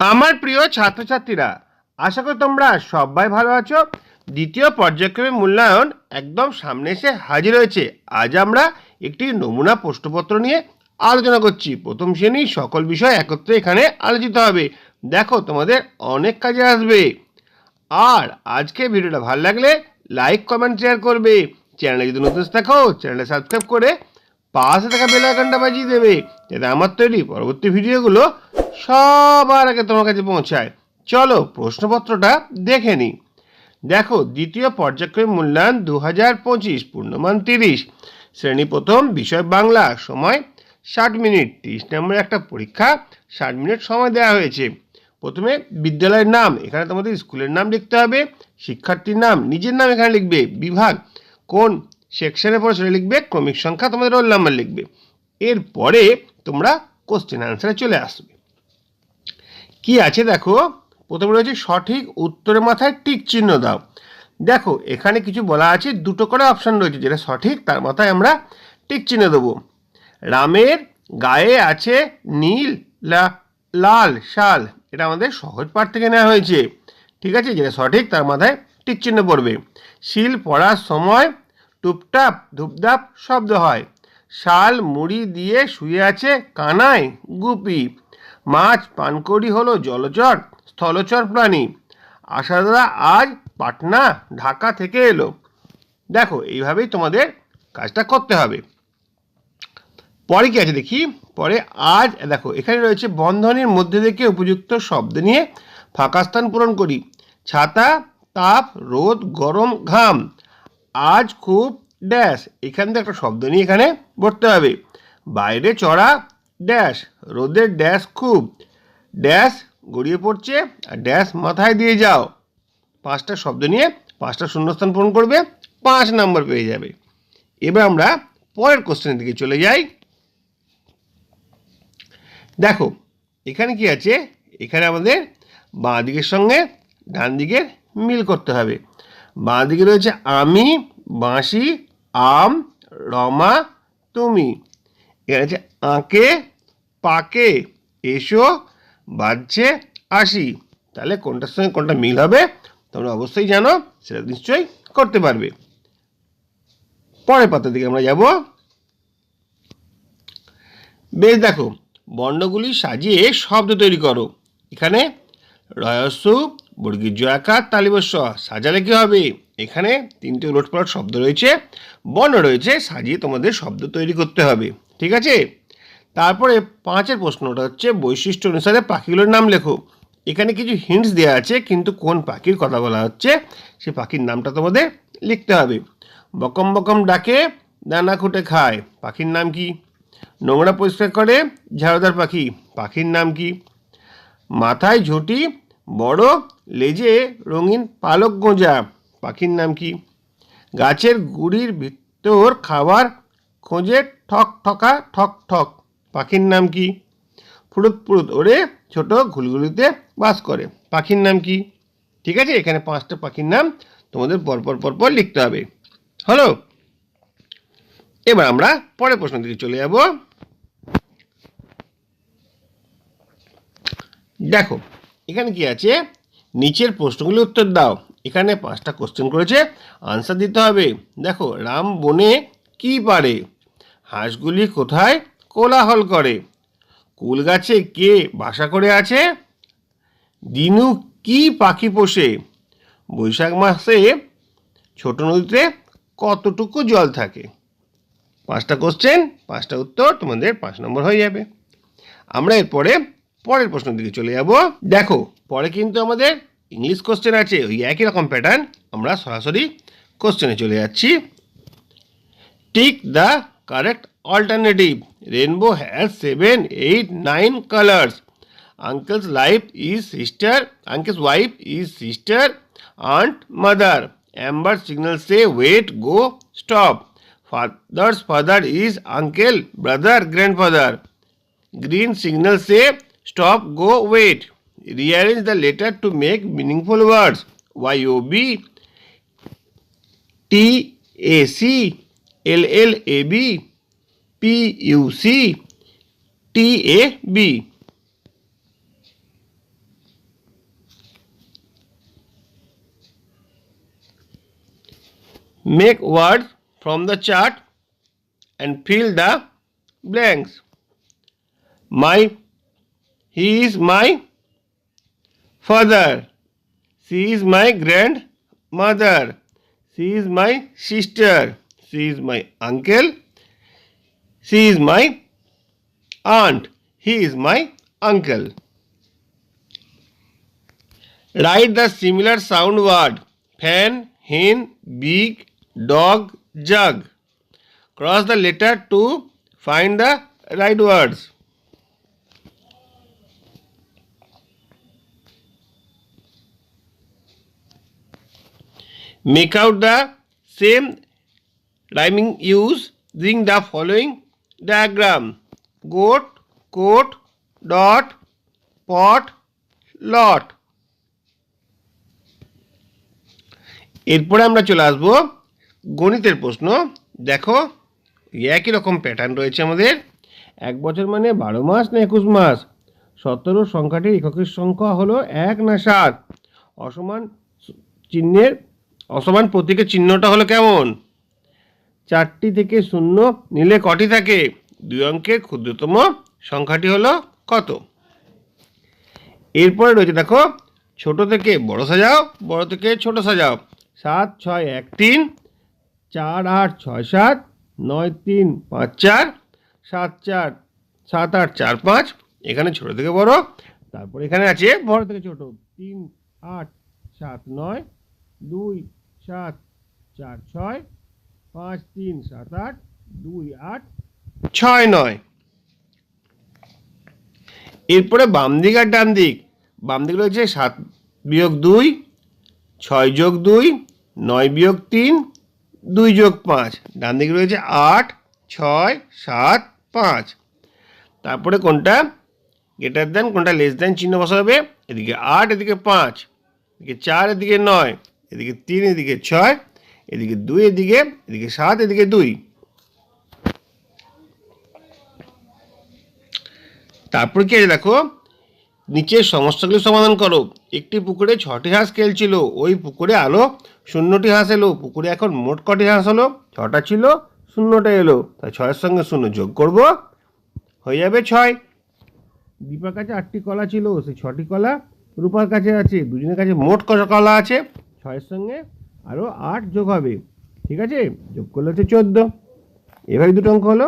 আমার প্রিয় ছাত্রছাত্রীরা, আশা করি তোমরা সবাই ভালো আছো। দ্বিতীয় পর্যায়ক্রমে মূল্যায়ন একদম সামনে এসে হাজির হয়েছে। আজ আমরা একটি নমুনা প্রশ্নপত্র নিয়ে আলোচনা করছি। প্রথম শ্রেণি সকল বিষয় একত্রে এখানে আলোচিত হবে। দেখো, তোমাদের অনেক কাজে আসবে। আর আজকে ভিডিওটা ভালো লাগলে লাইক, কমেন্ট শেয়ার করবে। চ্যানেলে যদি নতুন থাকো, চ্যানেলটা সাবস্ক্রাইব করে পাশে থাকা বেল আইকনটা বাজিয়ে দেবে। যাতে আমার তৈরি পরবর্তী ভিডিওগুলো সবার আগে তোমার কাছে পৌঁছায়। চলো প্রশ্নপত্রটা দেখে নিই। দেখো, দ্বিতীয় পর্যায়ক্রম মূল্যায়ন দু হাজার পঁচিশ, পূর্ণমান তিরিশ। শ্রেণি প্রথম, বিষয় বাংলা, সময় ষাট মিনিট। তিরিশ নম্বরের একটা পরীক্ষা, ষাট মিনিট সময় দেওয়া হয়েছে। প্রথমে বিদ্যালয়ের নাম, এখানে তোমাদের স্কুলের নাম লিখতে হবে। শিক্ষার্থীর নাম, নিজের নাম এখানে লিখবে। বিভাগ, কোন সেকশনে পড়ে সেটা লিখবে, ক্রমিক সংখ্যা তোমাদের রোল নাম্বার লিখবে। এরপরে তোমরা কোশ্চেন অ্যান্সারে চলে আসবে। কি আছে দেখো? প্রথমে রয়েছে সঠিক উত্তরের মাথায় টিক চিহ্ন দাও। দেখো, এখানে কিছু বলা আছে, দুটো করে অপশান রয়েছে, যেটা সঠিক, তার মাথায় আমরা টিক চিহ্ন দেবো। রামের গায়ে আছে নীল লাল, শাল, এটা আমাদের সহজ পাঠ থেকে নেওয়া হয়েছে। ঠিক আছে? যেটা সঠিক, তার মাথায় টিক চিহ্ন পড়বে। শিল পড়ার সময় টুপটাপ, ধুপধাপ শব্দ হয়। শাল মুড়ি দিয়ে শুয়ে আছে কানায় গুপি। মাছ পানকড়ি হলো জলচর, স্থলচর প্রাণী। আশাদাদা আজ পাটনা, ঢাকা থেকে এলো। দেখো, এইভাবেই তোমাদের কাজটা করতে হবে। পরে কি আছে দেখি? পরে আজ, দেখো, এখানে রয়েছে বন্ধনের মধ্যে থেকে উপযুক্ত শব্দ নিয়ে ফাঁকা স্থান পূরণ করি। ছাতা, তাপ, রোদ, গরম, ঘাম। আজ খুব ড্যাশ। এখান থেকে একটা শব্দ নিয়ে এখানে পড়তে হবে। বাইরে চড়া, ড্যাশ। রোদের ড্যাশ খুব। ড্যাশ গড়িয়ে পড়ছে আর ড্যাশ মাথায় দিয়ে যাও। পাঁচটা শব্দ নিয়ে পাঁচটা শূন্যস্থান পূরণ করবে, পাঁচ নাম্বার পেয়ে যাবে। এবার আমরা পরের কোশ্চেনের দিকে চলে যাই। দেখো, এখানে কি আছে? এখানে আমাদের বাঁ দিকের সঙ্গে ডান দিকের মিল করতে হবে। বাঁ দিকে রয়েছে আমি বাঁশি, আম, রমা, তুমি। এখানে আছে আঁকে, পাকে, এসো, বাজছে, আসি। তাহলে কোনটার সঙ্গে কোনটা মিল হবে, তোমরা অবশ্যই জানো, সেটা নিশ্চয়ই করতে পারবে। পরের পাতার দিকে আমরা যাব। বেশ, দেখো, বর্ণগুলি সাজিয়ে শব্দ তৈরি করো। এখানে রহস্য বর্গীর জয়াকার তালিবস্য সাজালে কি হবে? এখানে তিনটে উলটপালট শব্দ রয়েছে, বর্ণ রয়েছে, সাজিয়ে তোমাদের শব্দ তৈরি করতে হবে, ঠিক আছে? তারপরে পাঁচের প্রশ্নটা হচ্ছে, বৈশিষ্ট্য অনুসারে পাখিগুলোর নাম লেখো। এখানে কিছু হিন্টস দেওয়া আছে, কিন্তু কোন পাখির কথা বলা হচ্ছে, সে পাখির নামটা তোমাদের লিখতে হবে। বকম বকম ডাকে, দানা খুঁটে খায়, পাখির নাম কি? নোংরা পরিষ্কার করে, ঝাড়ুদার পাখি, পাখির নাম কি? মাথায় ঝুঁটি, বড় লেজে রঙিন পালক গোঁজা। পাখির নাম কি? গাছের গুড়ির ভিতর খাবার খোঁজে ঠক ঠকা ঠক ঠক। পাখির নাম কি? ফুরুত ফুরুত ওড়ে ছোট ঘুলগুলিতে বাস করে। পাখির নাম কি? ঠিক আছে, এখানে পাঁচটা পাখির নাম তোমাদের পরপর পরপর লিখতে হবে। হলো, এবার আমরা পরের প্রশ্ন দিকে চলে যাব। দেখো, এখানে কি আছে? নিচের প্রশ্নগুলি উত্তর দাও। এখানে পাঁচটা কোশ্চেন করেছে। আনসার দিতে হবে। দেখো, রাম বনে কি পারে? হাঁসগুলি কোথায় কোলাহল করে? কুল গাছে কে বাসা করে আছে? দিনু কি পাখি পোষে? বৈশাখ মাসে ছোট নদীতে কতটুকু জল থাকে? পাঁচটা কোশ্চেন পাঁচটা উত্তর তোমাদের পাঁচ নম্বর হয়ে যাবে। আমরা এরপরে পরের প্রশ্নের দিকে চলে যাব দেখো পরে কিন্তু আমাদের ইংলিশ কোশ্চেন আছে ওই একই রকম প্যাটার্ন আমরা সরাসরি কোশ্চেনে চলে যাচ্ছি tick the correct alternative rainbow has seven eight nine colours uncle's life is sister uncle's wife is sister aunt mother amber signal say wait go stop father's father is uncle brother grandfather green signal say Stop, go, wait. Rearrange the letter to make meaningful words. YOB, TAC, PUC, TAB. Make words from the chart and fill the blanks. My he is my father. She is my grandmother. She is my sister. She is my uncle. She is my aunt. He is my uncle. Write the similar sound word fan, hen, big, dog, jug. Cross the letter to find the right words. Make out the same rhyming using the following diagram. Goat, coat, dot, pot, lot. এরপরে আমরা চলে আসব গণিতের প্রশ্ন। দেখো একই রকম pattern রয়েছে আমাদের। এক বছর মানে বারো মাস না একুশ মাস? সতেরো সংখ্যাটির এককের সংখ্যা হলো এক না সাত? অসমান চিহ্নের অসমান প্রতীকের চিহ্নটা হলো কেমন? চারটি থেকে শূন্য নিলে কটি থাকে? দুই অঙ্কের ক্ষুদ্রতম সংখ্যাটি হলো কত? এরপরে রয়েছে দেখো, ছোট থেকে বড় সাজাও, বড় থেকে ছোট সাজাও। সাত, ছয়, এক, তিন, চার, আট, ছয়, সাত, নয়, তিন, পাঁচ, চার, সাত চার, সাত, আট, চার, পাঁচ। এখানে ছোট থেকে বড়, তারপর এখানে আছে বড় থেকে ছোট। তিন, আট, সাত, নয় দুই সাত চার ছয় পাঁচ তিন সাত আট দুই আট ছয় নয়। এরপরে বাম দিক আর ডান দিক। বাম দিক রয়েছে সাত বিয়োগ দুই, ছয় যোগ দুই, নয় বিয়োগ তিন, দুই যোগ পাঁচ। ডান দিকে রয়েছে আট, ছয়, সাত, পাঁচ। তারপরে কোনটা? গ্রেটার দেন কোনটা লেস দেন চিহ্ন বসাবে? এদিকে আট, এদিকে পাঁচ। এদিকে চার, এদিকে নয়। এদিকে তিন, এদিকে ছয়, এদিকে দুই, এদিকে এদিকে সাত, এদিকে দুই। তারপর কি দেখো? নিচের সমস্যাগুলি সমাধান করো। একটি পুকুরে ছটি হাঁস খেলছিল, ওই পুকুরে আলো, শূন্যটি হাঁস এলো। পুকুরে এখন মোট কটি হাঁস হলো? ছটা ছিল, শূন্যটা এলো। তাই ছয়ের সঙ্গে শূন্য যোগ করব, হয়ে যাবে ছয়। দীপার কাছে আটটি কলা ছিল সেই ছটি কলা রূপার কাছে আছে, দুজনের কাছে মোট কলা আছে? ছয়ের সঙ্গে আরও আট যোগ হবে। ঠিক আছে? যোগ করলে হচ্ছে চোদ্দ। এভাবে দুটো অঙ্ক হলো।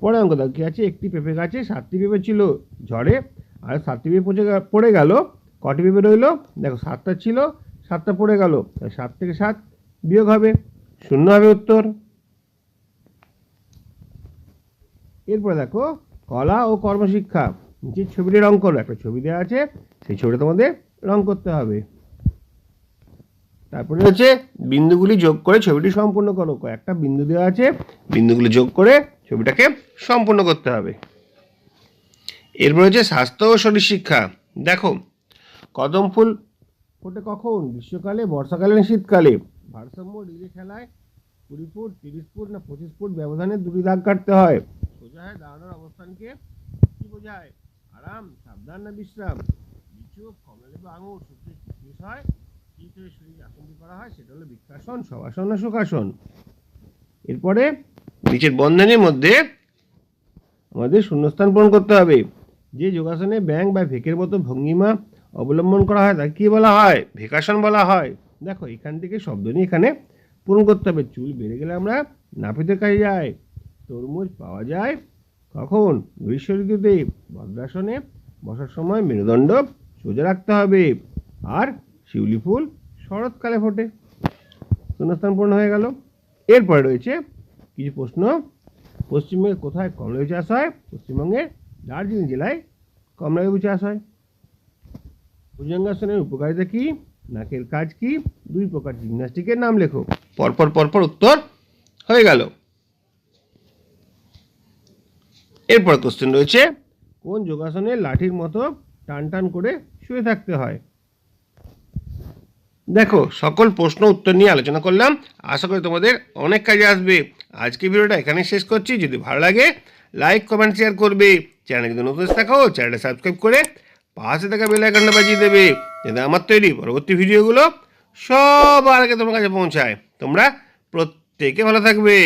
পরে অঙ্ক দাও কী আছে? একটি পেঁপে গাছে সাতটি পেঁপে ছিল ঝড়ে, আর সাতটি পেঁপে পচে পড়ে গেল। কটি পেঁপে রইল? দেখো, সাতটা ছিল, সাতটা পড়ে গেল। সাত থেকে সাত বিয়োগ হবে। শূন্য হবে উত্তর। এরপরে দেখো, কলা ও কর্মশিক্ষা। নিচের ছবিটি রং করো, একটা ছবি দেওয়া আছে, সেই ছবিটা তোমাদের রং করতে হবে। তারপরে হচ্ছে বিন্দুগুলি যোগ করে ছবিটি সম্পূর্ণ করো। কয়েকটা বিন্দু দেওয়া আছে, বিন্দুগুলি যোগ করে ছবিটাকে সম্পূর্ণ করতে হবে। এরপর হচ্ছে স্বাস্থ্য ও শরীর শিক্ষা। দেখো, কদম ফুল ফোটে কখন? গ্রীষ্মকালে, বর্ষাকালে না শীতকালে? ভারসাম্য রিলে খেলায় কুড়ি ফুট, তিরিশ ফুট না পঁচিশ ফুট ব্যবধানে দুটি দাগ কাটতে হয়। সোজা হয় দাঁড়ানোর অবস্থানকে কি বোঝায়? আরাম, সাবধান না বিশ্রাম। নিচু কমলে বা আঙুর সূত্রে কিসমিস হয়, কি করে শরীর আসন করা হয়, সেটা হলো বৃক্ষাসন শবাসন না সুখাসন এরপরে নিচের বন্ধনের মধ্যে আমাদের শূন্যস্থান পূরণ করতে হবে। যে যোগাসনে ব্যাং বা ভেকের মতো ভঙ্গিমা অবলম্বন করা হয়, তাকে কী বলা হয়? ভেকাসন বলা হয়। দেখো, এখান থেকে শব্দ নিয়ে এখানে পূরণ করতে হবে। চুল বেড়ে গেলে আমরা নাপিতের কাছে যাই, তরমুজ পাওয়া যায় কখন? গ্রীষ্ম ঋতুতে ভদ্রাসনে বসার সময় মেরুদণ্ড সোজা রাখতে হবে। আর শিউলি ফুল শরৎকালে ফোটে। শূন্যস্থান পূর্ণ হয়ে গেল। এরপরে রয়েছে কিছু প্রশ্ন। পশ্চিমবঙ্গে কোথায় কমলালেবু চাষ হয়? পশ্চিমবঙ্গের দার্জিলিং জেলায় কমলালেবু চাষ হয়। ভুজঙ্গাসনের উপকারিতা কী? নাকের কাজ কি? দুই প্রকার জিমন্যাস্টিকের নাম লেখো। পরপর পরপর উত্তর হয়ে গেল। এরপর কোশ্চেন রয়েছে কোন যোগাসনে লাঠির মতো টান টান করে শুয়ে থাকতে হয়? দেখো, সকল প্রশ্ন উত্তর নিয়ে আলোচনা করলাম। আশা করি তোমাদের অনেক কাজে আসবে। আজকে ভিডিওটা এখানে শেষ করছি। যদি ভালো লাগে লাইক কমেন্ট শেয়ার করবে। চ্যানেল যদি নতুন থাকো, চ্যানেলটা সাবস্ক্রাইব করে পাশে থাকা বেল আইকনটা বাজিয়ে দেবে, যাতে আমার তৈরি পরবর্তী ভিডিওগুলো সবার আগে তোমার কাছে পৌঁছায়। তোমরা প্রত্যেকে ভালো থাকবে।